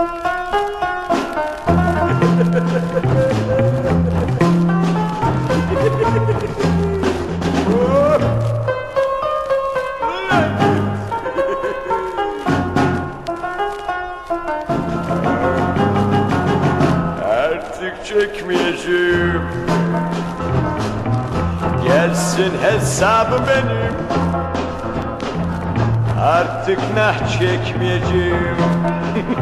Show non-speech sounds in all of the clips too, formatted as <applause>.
Artık çekmeyeceğim. Gelsin hesabı benim. Artık nah çekmeyeceğim <laughs>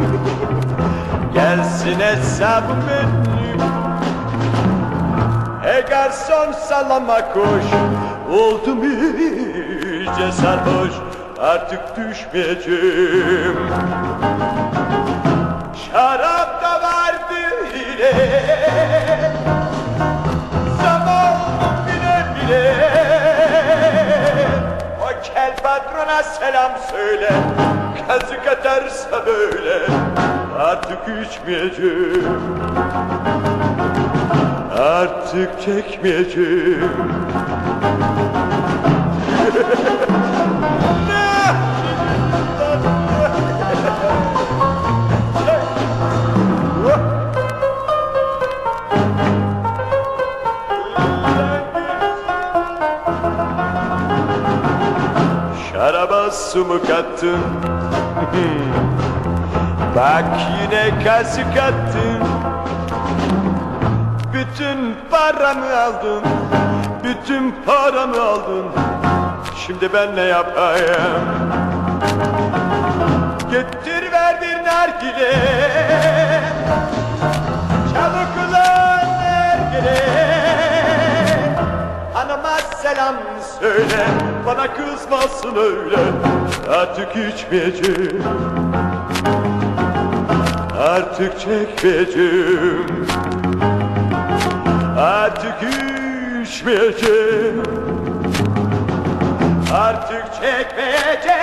Hesabı benim Hey garson sallama koş Oldum iyice sarhoş Artık düşmeyeceğim. Şarap da vardı yine. Zaman bile bile. O kel patrona selam söyle Kazık atarsa böyle Artık içmeyeceğim Artık çekmeyeceğim Şaraba su mu kattın? Bak yine kazık attın. Bütün paramı aldın. Bütün paramı aldın. Şimdi ben ne yapayım? Getir ver bir nargile. Çabuk ulan nargile. Hanıma selam söyle. Bana kızmasın öyle. Artık içmeyeceğim Artık çekmeyeceğim. Artık içmeyeceğim Artık çekmeyeceğim